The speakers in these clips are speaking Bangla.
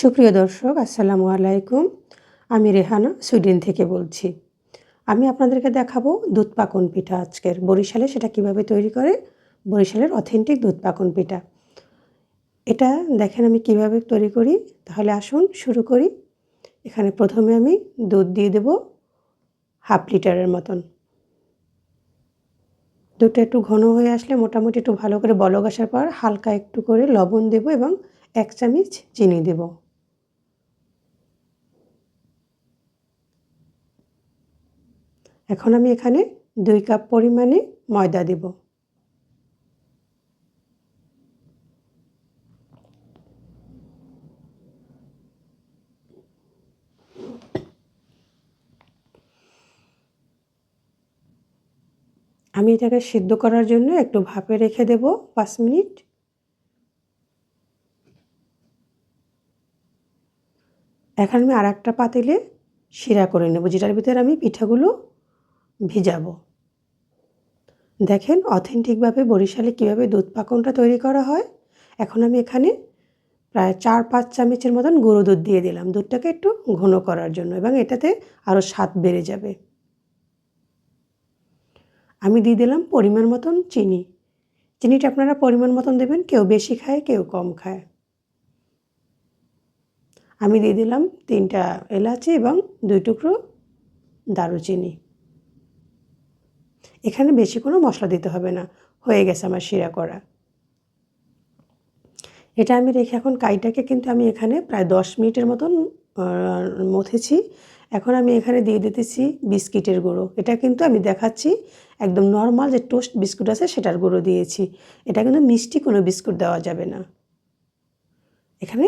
সুপ্রিয় দর্শক, আসসালামু আলাইকুম। আমি রেহানা, সুইডেন থেকে বলছি। আমি আপনাদেরকে দেখাবো দুধ পাকন পিঠা আজকের। বরিশালে সেটা কীভাবে তৈরি করে? বরিশালের অথেন্টিক দুধ পাকন পিঠা। এটা দেখেন আমি কীভাবে তৈরি করি। তাহলে আসুন শুরু করি। এখানে প্রথমে আমি দুধ দিয়ে দেব হাফ লিটারের মতন। দুধটা একটু ঘন হয়ে আসলে মোটামুটি একটু ভালো করে বলক আসার পর হালকা একটু করে লবণ দেব এবং এক চামচ চিনি দেব। এখন আমি এখানে দুই কাপ পরিমাণে ময়দা দেব। আমি এটাকে সিদ্ধ করার জন্য একটু ভাপে রেখে দেব পাঁচ মিনিট। এখন আমি আর একটা পাতিলে শিরা করে নেব, যেটার ভিতরে আমি পিঠাগুলো ভিজাবো। দেখেন অথেন্টিকভাবে বরিশালে কীভাবে দুধ পাকনটা তৈরি করা হয়। এখন আমি এখানে প্রায় চার পাঁচ চামচের মতন গরু দুধ দিয়ে দিলাম দুধটাকে একটু ঘন করার জন্য এবং এটাতে আরও স্বাদ বেড়ে যাবে। আমি দিয়ে দিলাম পরিমাণ মতন চিনি। চিনিটা আপনারা পরিমাণ মতন দেবেন, কেউ বেশি খায়, কেউ কম খায়। আমি দিয়ে দিলাম তিনটা এলাচি এবং দুই টুকরো দারুচিনি। এখানে বেশি কোনো মশলা দিতে হবে না। হয়ে গেছে আমার শিরা করা। এটা আমি রেখে এখন কাইটাকে কিন্তু আমি এখানে প্রায় দশ মিনিটের মতন মথেছি। এখন আমি এখানে দিয়ে দিতেছি বিস্কিটের গুঁড়ো। এটা কিন্তু আমি দেখাচ্ছি, একদম নর্মাল যে টোস্ট বিস্কুট আছে সেটার গুঁড়ো দিয়েছি। এটা কিন্তু মিষ্টি কোনো বিস্কুট দেওয়া যাবে না। এখানে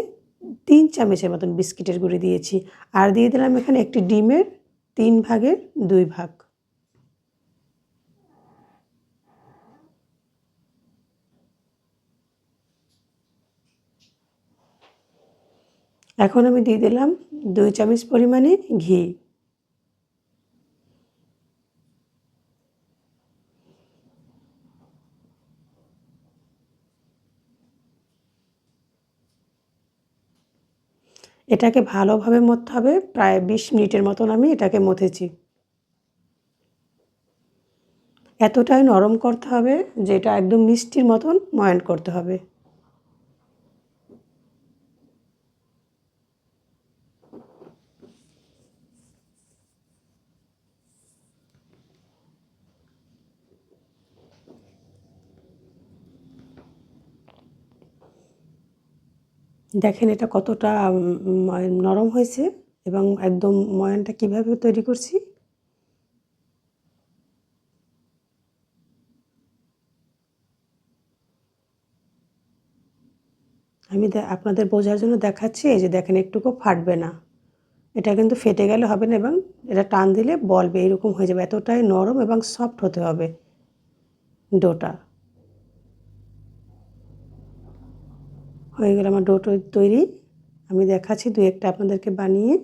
তিন চামচের মতন বিস্কিটের গুঁড়ো দিয়েছি। আর দিয়ে দিলাম এখানে একটি ডিমের তিন ভাগের দুই ভাগ। এখন আমি দিয়ে দিলাম দুই চামচ পরিমাণে ঘি। এটাকে ভালোভাবে মথতে হবে, প্রায় বিশ মিনিটের মতন আমি এটাকে মথেছি। এতটাই নরম করতে হবে যে এটা একদম মিষ্টির মতন ময়ান করতে হবে। দেখেন এটা কতটা নরম হয়েছে এবং একদম ময়ানটা কীভাবে তৈরি করছি। আমি আপনাদের বোঝার জন্য দেখাচ্ছি, এই যে দেখেন একটুকু ফাটবে না। এটা কিন্তু ফেটে গেলে হবে না এবং এটা টান দিলে বলবে, এরকম হয়ে যাবে। এতটাই নরম এবং সফট হতে হবে ডোটা হয়ে গেল আমার ডোটো তৈরি। আমি দেখাচ্ছি দু একটা আপনাদেরকে বানিয়ে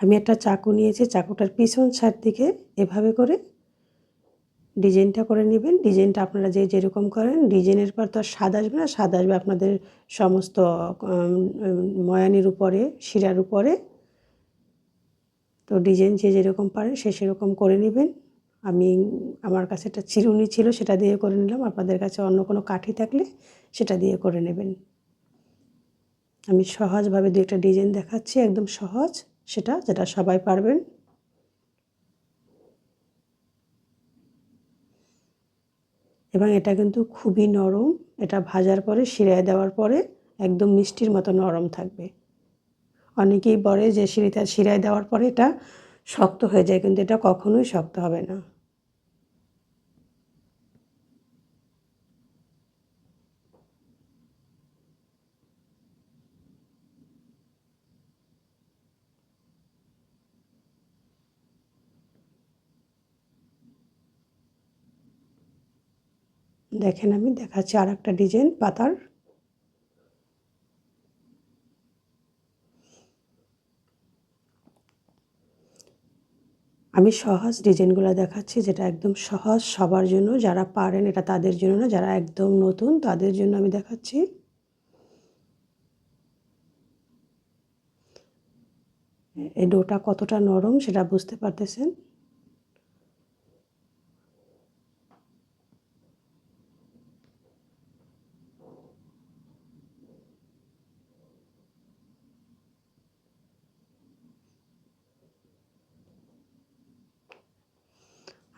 আমি একটা চাকু নিয়েছি, চাকুটার পিছন সাইড দিকে এভাবে করে ডিজাইনটা করে নেবেন। ডিজাইনটা আপনারা যে যেরকম করেন, ডিজাইনের পর তো আর স্বাদ আসবে না। স্বাদ আসবে আপনাদের সমস্ত ময়ানির উপরে, শিরার উপরে। তো ডিজাইন যে যেরকম পারে সে সেরকম করে নেবেন। আমি, আমার কাছে একটা চিরুনি ছিল, সেটা দিয়ে করে নিলাম। আপনাদের কাছে অন্য কোনো কাঠি থাকলে সেটা দিয়ে করে নেবেন। আমি সহজভাবে দু একটা ডিজাইন দেখাচ্ছি, একদম সহজ। সেটা যেটা সবাই পারবেন। এবং এটা কিন্তু খুবই নরম, এটা ভাজার পরে, শিরায় দেওয়ার পরে একদম মিষ্টির মতো নরম থাকবে। অনেকেই বলে যে শিরিতা, শিরায় দেওয়ার পরে এটা শক্ত হয়ে যায়, কিন্তু এটা কখনোই শক্ত হবে না। দেখেন আমি দেখাচ্ছি আর একটা ডিজাইন পাতার। আমি সহজ ডিজাইনগুলো দেখাচ্ছি যেটা একদম সহজ সবার জন্য, যারা পারেন এটা তাদের জন্য না, যারা একদম নতুন তাদের জন্য আমি দেখাচ্ছি। এই ডোটা কতটা নরম সেটা বুঝতে পারতেছেন?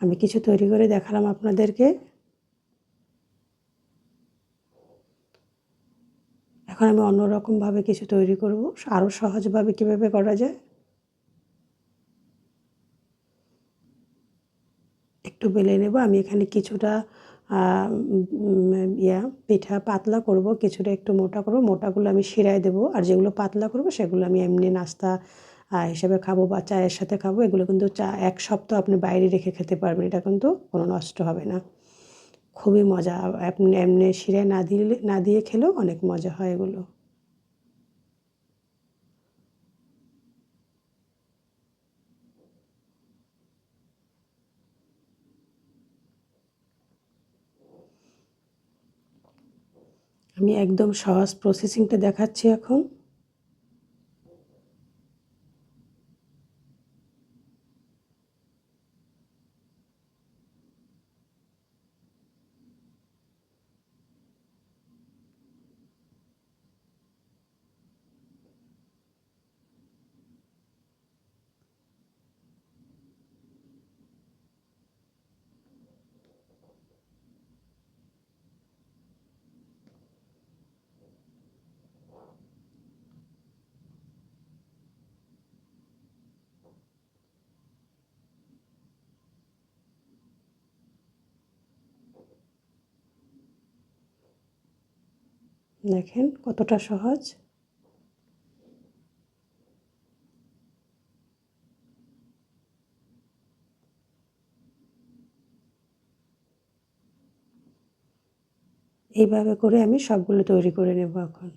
আমি কিছু তৈরি করে দেখালাম আপনাদেরকে। এখন আমি অন্যরকমভাবে কিছু তৈরি করব। আরও সহজভাবে কীভাবে করা যায়? একটু বেলে নেব। আমি এখানে কিছুটা ইয়া, পিঠা পাতলা করব। কিছুটা একটু মোটা করব। মোটাগুলো আমি শিরায় দেবো। আর যেগুলো পাতলা করব, সেগুলো আমি এমনি নাস্তা হিসেবে খাব বা চায়ের সাথে খাব, এগুলো কিন্তু চা এক সপ্তাহ আপনি বাইরে রেখে খেতে পারবেন, এটা কিন্তু কোনো নষ্ট হবে না। খুবই মজা, আপনি এমনি শিরায় না দিলে, না দিয়ে খেলেও অনেক মজা হয় এগুলো। আমি একদম সহজ প্রসেসিংটা দেখাচ্ছি এখন। দেখেন কতটা সহজ। এইভাবে করে আমি সবগুলো তৈরি করে নেব এখন।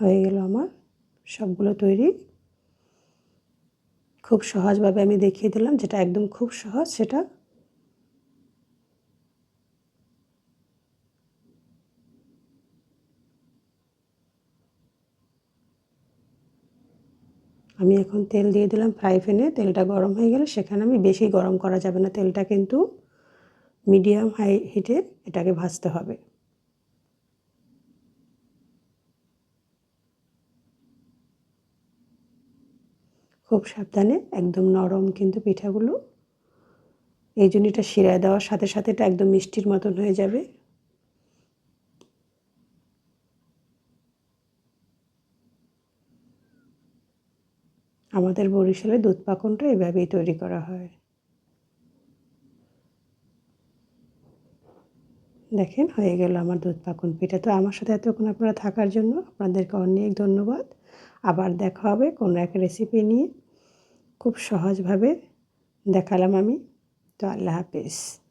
হয়ে গেল আমার। সবগুলো তৈরি। খুব সহজভাবে আমি দেখিয়ে দিলাম যেটা একদম খুব সহজ সেটা। আমি এখন তেল দিয়ে দিলাম ফ্রাই প্যানে। তেলটা গরম হয়ে গেলে সেখানে আমি বেশি গরম করা যাবে না। তেলটা কিন্তু মিডিয়াম হাই হিটে এটাকে ভাজতে হবে। খুব সাবধানে, একদম নরম কিন্তু পিঠাগুলো। এই জন্য এটা শিরায় দেওয়ার সাথে সাথে এটা একদম মিষ্টির মতন হয়ে যাবে। আমাদের বরিশালে দুধ পাকনটা এভাবেই তৈরি করা হয়। দেখেন, হয়ে গেল আমার দুধ পাকন পিঠা। তো আমার সাথে এতক্ষণ আপনারা থাকার জন্য আপনাদেরকে অনেক ধন্যবাদ। আবার দেখা হবে কোনো এক রেসিপি নিয়ে। খুব সহজভাবে দেখালাম আমি। তো আল্লাহ হাফিজ।